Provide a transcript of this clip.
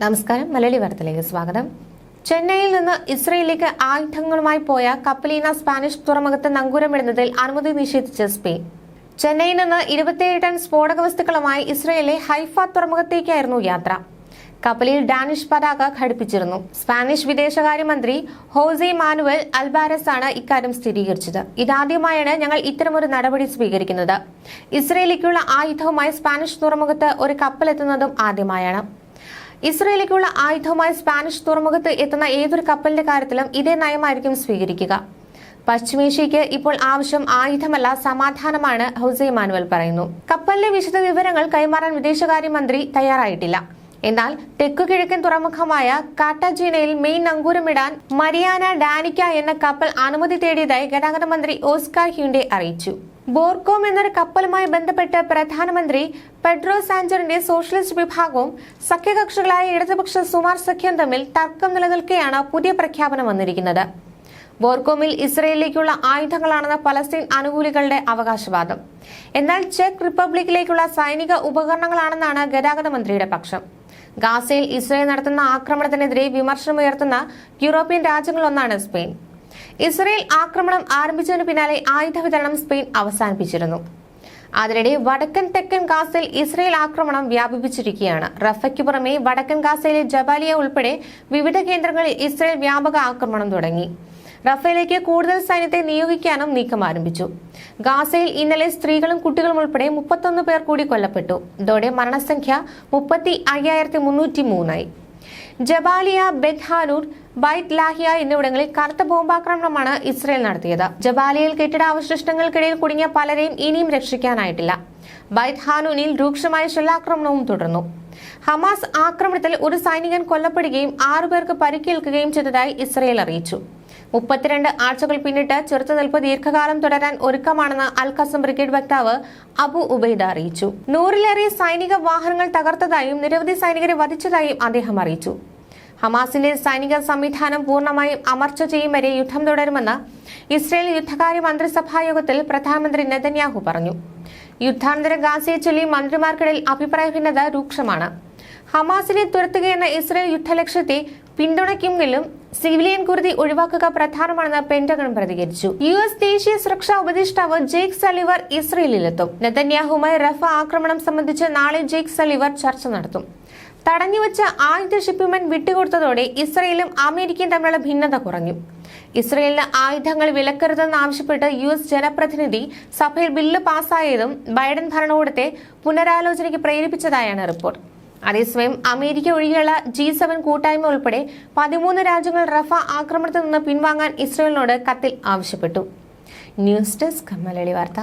നമസ്കാരം. മലയാളി വാർത്തയിലേക്ക് സ്വാഗതം. ചെന്നൈയിൽ നിന്ന് ഇസ്രയേലിലേക്ക് ആയുധങ്ങളുമായി പോയ കപ്പലീന സ്പാനിഷ് തുറമുഖത്ത് നങ്കൂരമിടുന്നതിൽ അനുമതി നിഷേധിച്ച് സ്പെയിൻ ചെന്നൈയിൽ നിന്ന് ഇരുപത്തിയേഴ് ടൺ സ്ഫോടക വസ്തുക്കളുമായി ഇസ്രയേലിലെ ഹൈഫ തുറമുഖത്തേക്കായിരുന്നു യാത്ര. കപ്പലിൽ ഡാനിഷ് പതാക ഘടിപ്പിച്ചിരുന്നു. സ്പാനിഷ് വിദേശകാര്യമന്ത്രി ഹോസെ മാനുവൽ അൽബാരസ് ആണ് ഇക്കാര്യം സ്ഥിരീകരിച്ചത്. ഇതാദ്യമായാണ് ഞങ്ങൾ ഇത്തരമൊരു നടപടി സ്വീകരിക്കുന്നത്. ഇസ്രയേലിലേക്കുള്ള ആയുധവുമായി സ്പാനിഷ് തുറമുഖത്ത് ഒരു കപ്പലെത്തുന്നതും ആദ്യമായാണ്. ഇസ്രയേലിലേക്കുള്ള ആയുധവുമായി സ്പാനിഷ് തുറമുഖത്ത് എത്തുന്ന ഏതൊരു കപ്പലിന്റെ കാര്യത്തിലും ഇതേ നയമായിരിക്കും സ്വീകരിക്കുക. പശ്ചിമേഷ്യയ്ക്ക് ഇപ്പോൾ ആവശ്യം ആയുധമല്ല സമാധാനമാണ് ഹൗസെ മാനുവൽ പറയുന്നു. കപ്പലിലെ വിശദ വിവരങ്ങൾ കൈമാറാൻ വിദേശകാര്യമന്ത്രി തയ്യാറായിട്ടില്ല. എന്നാൽ തെക്കു കിഴക്കൻ തുറമുഖമായ കാട്ടാജീനയിൽ മെയിൻ നങ്കൂരമിടാൻ മരിയാന ഡാനിക്ക എന്ന കപ്പൽ അനുമതി തേടിയതായി ഗതാഗത മന്ത്രി ഓസ്കാർ ഹ്യൂണ്ടെ അറിയിച്ചു. ബോർകോം എന്നൊരു കപ്പലുമായി ബന്ധപ്പെട്ട് പ്രധാനമന്ത്രി പെഡ്രോ സാഞ്ചറിന്റെ സോഷ്യലിസ്റ്റ് വിഭാഗവും സഖ്യകക്ഷികളായ ഇടതുപക്ഷ സുമാർ സഖ്യം തമ്മിൽ തർക്കം നിലനിൽക്കെയാണ് പുതിയ പ്രഖ്യാപനം വന്നിരിക്കുന്നത്. ബോർകോമിൽ ഇസ്രയേലിലേക്കുള്ള ആയുധങ്ങളാണെന്ന പലസ്തീൻ അനുകൂലികളുടെ അവകാശവാദം. എന്നാൽ ചെക്ക് റിപ്പബ്ലിക്കിലേക്കുള്ള സൈനിക ഉപകരണങ്ങളാണെന്നാണ് ഗതാഗത മന്ത്രിയുടെ പക്ഷം. ഗാസയിൽ ഇസ്രയേൽ നടത്തുന്ന ആക്രമണത്തിനെതിരെ വിമർശനമുയർത്തുന്ന യൂറോപ്യൻ രാജ്യങ്ങളൊന്നാണ് സ്പെയിൻ. ഇസ്രയേൽ ആക്രമണം ആരംഭിച്ചതിനു പിന്നാലെ ആയുധ വിതരണം സ്പെയിൻ അവസാനിപ്പിച്ചിരുന്നു. അതിനിടെ വടക്കൻ തെക്കൻ ഗാസയിൽ ഇസ്രയേൽ ആക്രമണം വ്യാപിപ്പിച്ചിരിക്കുകയാണ്. റഫയ്ക്ക് പുറമെ വടക്കൻ ഗാസയിലെ ജബാലിയ ഉൾപ്പെടെ വിവിധ കേന്ദ്രങ്ങളിൽ ഇസ്രയേൽ വ്യാപക ആക്രമണം തുടങ്ങി. റഫേലേക്ക് കൂടുതൽ സൈന്യത്തെ നിയോഗിക്കാനും നീക്കം ആരംഭിച്ചു. ഗാസയിൽ ഇന്നലെ സ്ത്രീകളും കുട്ടികളും ഉൾപ്പെടെ മുപ്പത്തൊന്ന് പേർ കൂടി കൊല്ലപ്പെട്ടു. ഇതോടെ മരണസംഖ്യ മുപ്പത്തി അയ്യായിരത്തി മുന്നൂറ്റി മൂന്നായി. ജബാലിയ ബെത്ഹാനൂർ ബൈറ്റ് ലാഹിയ എന്നിവിടങ്ങളിൽ കറുത്ത ബോംബാക്രമണമാണ് ഇസ്രയേൽ നടത്തിയത്. ജബാലിയയിൽ കെട്ടിടാവശിഷ്ടങ്ങൾക്കിടയിൽ കുടുങ്ങിയ പലരെയും ഇനിയും രക്ഷിക്കാനായിട്ടില്ല. ബൈറ്റ് ഹാനൂനിൽ രൂക്ഷമായ ഷെല്ലാക്രമണവും തുടർന്നു. ഹമാസ് ആക്രമണത്തിൽ ഒരു സൈനികൻ കൊല്ലപ്പെടുകയും ആറുപേർക്ക് പരിക്കേൽക്കുകയും ചെയ്തതായി ഇസ്രയേൽ അറിയിച്ചു. മുപ്പത്തിരണ്ട് ആഴ്ചകൾ പിന്നിട്ട് ചെറുത്തുനിൽപ്പ് ദീർഘകാലം തുടരാൻ ഒരുക്കമാണെന്ന് അൽ ഖസം ബ്രിഗേഡ് വക്താവ് അബു ഉബൈദ അറിയിച്ചു. നൂറിലേറെ സൈനിക വാഹനങ്ങൾ തകർത്തതായും നിരവധി സൈനികരെ വധിച്ചതായും അദ്ദേഹം അറിയിച്ചു. ഹമാസിന്റെ സൈനിക സംവിധാനം പൂർണമായും അമർച്ച ചെയ്യും വരെ യുദ്ധം തുടരുമെന്ന് ഇസ്രയേൽ യുദ്ധകാര്യ മന്ത്രിസഭാ യോഗത്തിൽ പ്രധാനമന്ത്രി നെതന്യാഹു പറഞ്ഞു. യുദ്ധാനന്തര ഗാസയെ ചൊല്ലി മന്ത്രിമാർക്കിടയിൽ അഭിപ്രായ ഭിന്നത രൂക്ഷമാണ്. ഹമാസിനെ തുരത്തുകയെന്ന ഇസ്രയേൽ യുദ്ധലക്ഷ്യത്തെ പിന്തുണയ്ക്കുമെങ്കിലും സിവിലിയൻ കുരുതി ഒഴിവാക്കുക പ്രധാനമാണെന്ന് പെന്റഗൺ പ്രതികരിച്ചു. യു എസ് ദേശീയ സുരക്ഷാ ഉപദേഷ്ടാവ് ജേക്ക് സലിവർ ഇസ്രയേലിലെത്തും. നെതന്യാഹുമായി റഫ ആക്രമണം സംബന്ധിച്ച് നാളെ ജേക്ക് സലിവർ ചർച്ച നടത്തും. തടഞ്ഞുവച്ച ആയുധ ഷിപ്പ്മെന്റ് വിട്ടുകൊടുത്തതോടെ ഇസ്രയേലും അമേരിക്കയും തമ്മിലുള്ള ഭിന്നത കുറഞ്ഞു. ഇസ്രയേലിന് ആയുധങ്ങൾ വിലക്കരുതെന്ന് ആവശ്യപ്പെട്ട് യു എസ് ജനപ്രതിനിധി സഭയിൽ ബില്ല് പാസ്സായതും ബൈഡൻ ഭരണകൂടത്തെ പുനരാലോചനയ്ക്ക് പ്രേരിപ്പിച്ചതായാണ് റിപ്പോർട്ട്. അതേസമയം അമേരിക്ക ഒഴികെയുള്ള ജി സെവൻ കൂട്ടായ്മ ഉൾപ്പെടെ പതിമൂന്ന് രാജ്യങ്ങൾ റഫ ആക്രമണത്തിൽ നിന്ന് പിൻവാങ്ങാൻ ഇസ്രയേലിനോട് കത്തിൽ ആവശ്യപ്പെട്ടു. ന്യൂസ് ഡെസ്ക് മലയാളി വാർത്ത.